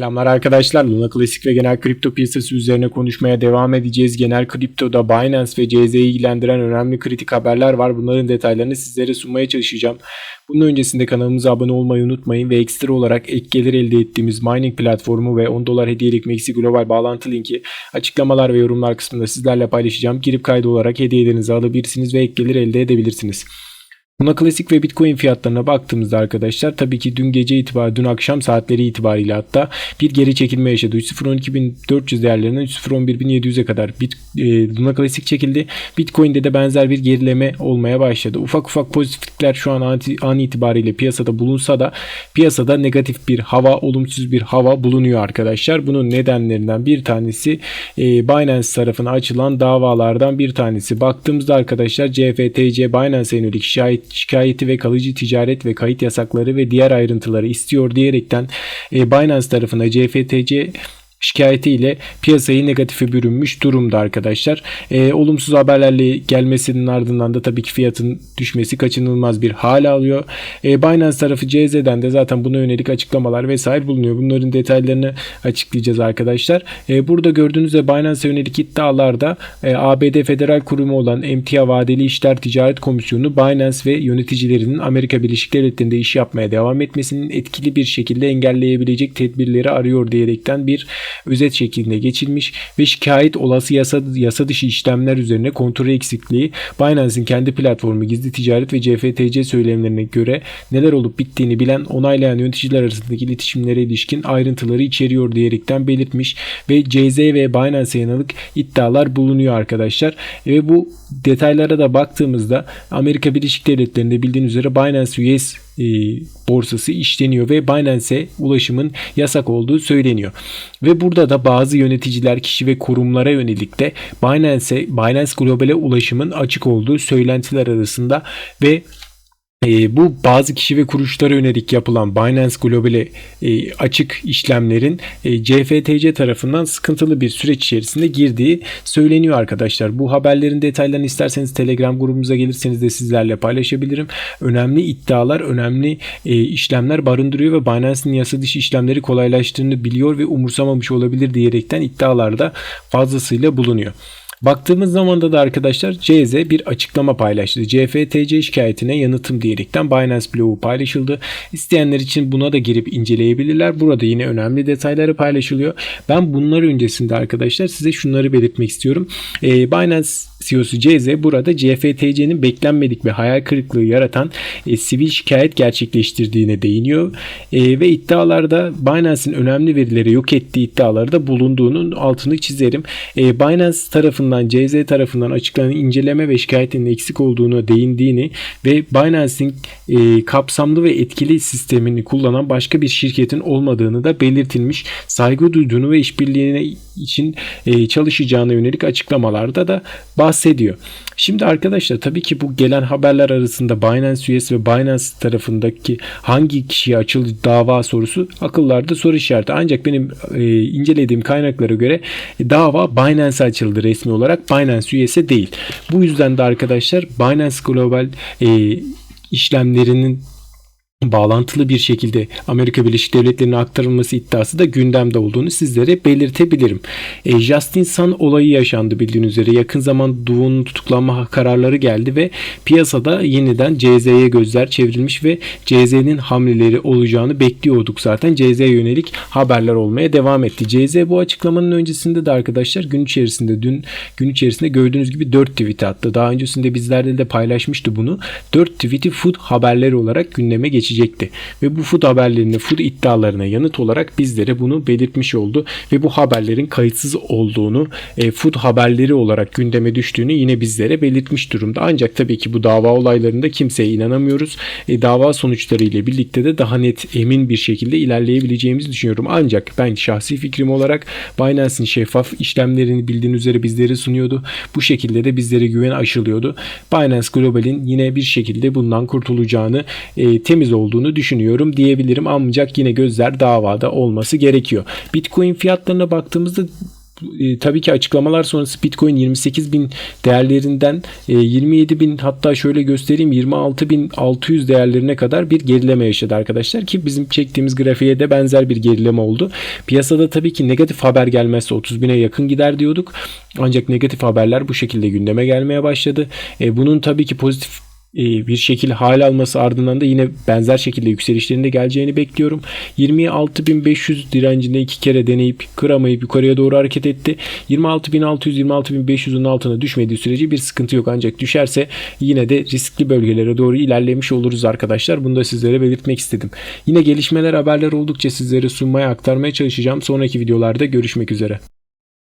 Selamlar arkadaşlar. Luna Klasik ve genel kripto piyasası üzerine konuşmaya devam edeceğiz. Genel kriptoda Binance ve CZ'yi ilgilendiren önemli kritik haberler var. Bunların detaylarını sizlere sunmaya çalışacağım. Bunun öncesinde kanalımıza abone olmayı unutmayın ve ekstra olarak ek gelir elde ettiğimiz mining platformu ve 10 dolar hediyelik Maxi Global bağlantı linki açıklamalar ve yorumlar kısmında sizlerle paylaşacağım. Girip kaydı olarak hediyelerinizi alabilirsiniz ve ek gelir elde edebilirsiniz. Buna klasik ve bitcoin fiyatlarına baktığımızda arkadaşlar tabii ki dün gece itibariyle dün akşam saatleri itibariyle hatta bir geri çekilme yaşadı. 3.012.400 değerlerinden 3.011.700'e kadar bit, e, Luna klasik çekildi. Bitcoin'de de benzer bir gerileme olmaya başladı. Ufak ufak pozitiflikler şu an an, itibariyle piyasada bulunsa da piyasada negatif bir hava, olumsuz bir hava bulunuyor arkadaşlar. Bunun nedenlerinden bir tanesi e, Binance tarafına açılan davalardan bir tanesi. Baktığımızda arkadaşlar CFTC Binance'e yönelik şahit şikayeti ve kalıcı ticaret ve kayıt yasakları ve diğer ayrıntıları istiyor diyerekten e, Binance tarafına CFTC şikayetiyle piyasayı negatife bürünmüş durumda arkadaşlar. E, olumsuz haberlerle gelmesinin ardından da tabii ki fiyatın düşmesi kaçınılmaz bir hal alıyor. E, Binance tarafı CZ'den de zaten buna yönelik açıklamalar vesaire bulunuyor. Bunların detaylarını açıklayacağız arkadaşlar. E, burada gördüğünüz gibi Binance'a yönelik iddialarda e, ABD federal kurumu olan Emtia Vadeli İşler Ticaret Komisyonu Binance ve yöneticilerinin Amerika Birleşik Devletleri'nde iş yapmaya devam etmesinin etkili bir şekilde engelleyebilecek tedbirleri arıyor diyerekten bir özet şeklinde geçilmiş ve şikayet olası yasa, yasa dışı işlemler üzerine kontrol eksikliği Binance'in kendi platformu gizli ticaret ve CFTC söylemlerine göre neler olup bittiğini bilen onaylayan yöneticiler arasındaki iletişimlere ilişkin ayrıntıları içeriyor diyerekten belirtmiş ve CZ ve Binance'e yanalık iddialar bulunuyor arkadaşlar. Ve bu detaylara da baktığımızda Amerika Birleşik Devletleri'nde bildiğiniz üzere Binance US e, borsası işleniyor ve Binance'e ulaşımın yasak olduğu söyleniyor. Ve burada da bazı yöneticiler, kişi ve kurumlara yönelik de Binance'e, Binance Global'e ulaşımın açık olduğu söylentiler arasında ve e, bu bazı kişi ve kuruluşlara yönelik yapılan Binance Global'e e, açık işlemlerin e, CFTC tarafından sıkıntılı bir süreç içerisinde girdiği söyleniyor arkadaşlar. Bu haberlerin detaylarını isterseniz Telegram grubumuza gelirseniz de sizlerle paylaşabilirim. Önemli iddialar, önemli e, işlemler barındırıyor ve Binance'in yasa dışı işlemleri kolaylaştığını biliyor ve umursamamış olabilir diyerekten iddialarda fazlasıyla bulunuyor. Baktığımız zaman da arkadaşlar CZ bir açıklama paylaştı. CFTC şikayetine yanıtım diyerekten Binance blogu paylaşıldı. İsteyenler için buna da girip inceleyebilirler. Burada yine önemli detayları paylaşılıyor. Ben bunlar öncesinde arkadaşlar size şunları belirtmek istiyorum. Ee, Binance CEO'su CZ burada CFTC'nin beklenmedik ve hayal kırıklığı yaratan e, sivil şikayet gerçekleştirdiğine değiniyor. E, ve iddialarda Binance'in önemli verileri yok ettiği iddialarda bulunduğunun altını çizerim. E, Binance tarafından CZ tarafından açıklanan inceleme ve şikayetin eksik olduğunu değindiğini ve Binance'in e, kapsamlı ve etkili sistemini kullanan başka bir şirketin olmadığını da belirtilmiş. Saygı duyduğunu ve işbirliğine için e, çalışacağına yönelik açıklamalarda da bahsediyor. Şimdi arkadaşlar tabii ki bu gelen haberler arasında Binance US ve Binance tarafındaki hangi kişiye açıldı dava sorusu akıllarda soru işareti. Ancak benim e, incelediğim kaynaklara göre e, dava Binance açıldı resmi olarak Binance US'e değil. Bu yüzden de arkadaşlar Binance Global e, işlemlerinin bağlantılı bir şekilde Amerika Birleşik Devletleri'ne aktarılması iddiası da gündemde olduğunu sizlere belirtebilirim. E, Justin Sun olayı yaşandı bildiğiniz üzere. Yakın zaman Duğ'un tutuklanma kararları geldi ve piyasada yeniden CZ'ye gözler çevrilmiş ve CZ'nin hamleleri olacağını bekliyorduk zaten. CZ'ye yönelik haberler olmaya devam etti. CZ bu açıklamanın öncesinde de arkadaşlar gün içerisinde dün gün içerisinde gördüğünüz gibi 4 tweet attı. Daha öncesinde bizlerle de paylaşmıştı bunu. 4 tweet'i food haberleri olarak gündeme geçirdi geçecekti. Ve bu food haberlerine, food iddialarına yanıt olarak bizlere bunu belirtmiş oldu. Ve bu haberlerin kayıtsız olduğunu, e, food haberleri olarak gündeme düştüğünü yine bizlere belirtmiş durumda. Ancak tabii ki bu dava olaylarında kimseye inanamıyoruz. E, dava sonuçları ile birlikte de daha net, emin bir şekilde ilerleyebileceğimizi düşünüyorum. Ancak ben şahsi fikrim olarak Binance'in şeffaf işlemlerini bildiğiniz üzere bizlere sunuyordu. Bu şekilde de bizlere güven aşılıyordu. Binance Global'in yine bir şekilde bundan kurtulacağını, e, temiz olduğunu düşünüyorum diyebilirim. Ancak yine gözler davada olması gerekiyor. Bitcoin fiyatlarına baktığımızda e, tabii ki açıklamalar sonrası Bitcoin 28 bin değerlerinden e, 27 bin hatta şöyle göstereyim 26 bin 600 değerlerine kadar bir gerileme yaşadı arkadaşlar ki bizim çektiğimiz grafiğe de benzer bir gerileme oldu. Piyasada tabii ki negatif haber gelmezse 30 bine yakın gider diyorduk. Ancak negatif haberler bu şekilde gündeme gelmeye başladı. E, bunun tabii ki pozitif e, bir şekilde hal alması ardından da yine benzer şekilde yükselişlerinde geleceğini bekliyorum. 26.500 direncinde iki kere deneyip kıramayıp yukarıya doğru hareket etti. 26.600 26.500'ün altına düşmediği sürece bir sıkıntı yok ancak düşerse yine de riskli bölgelere doğru ilerlemiş oluruz arkadaşlar. Bunu da sizlere belirtmek istedim. Yine gelişmeler haberler oldukça sizlere sunmaya aktarmaya çalışacağım. Sonraki videolarda görüşmek üzere.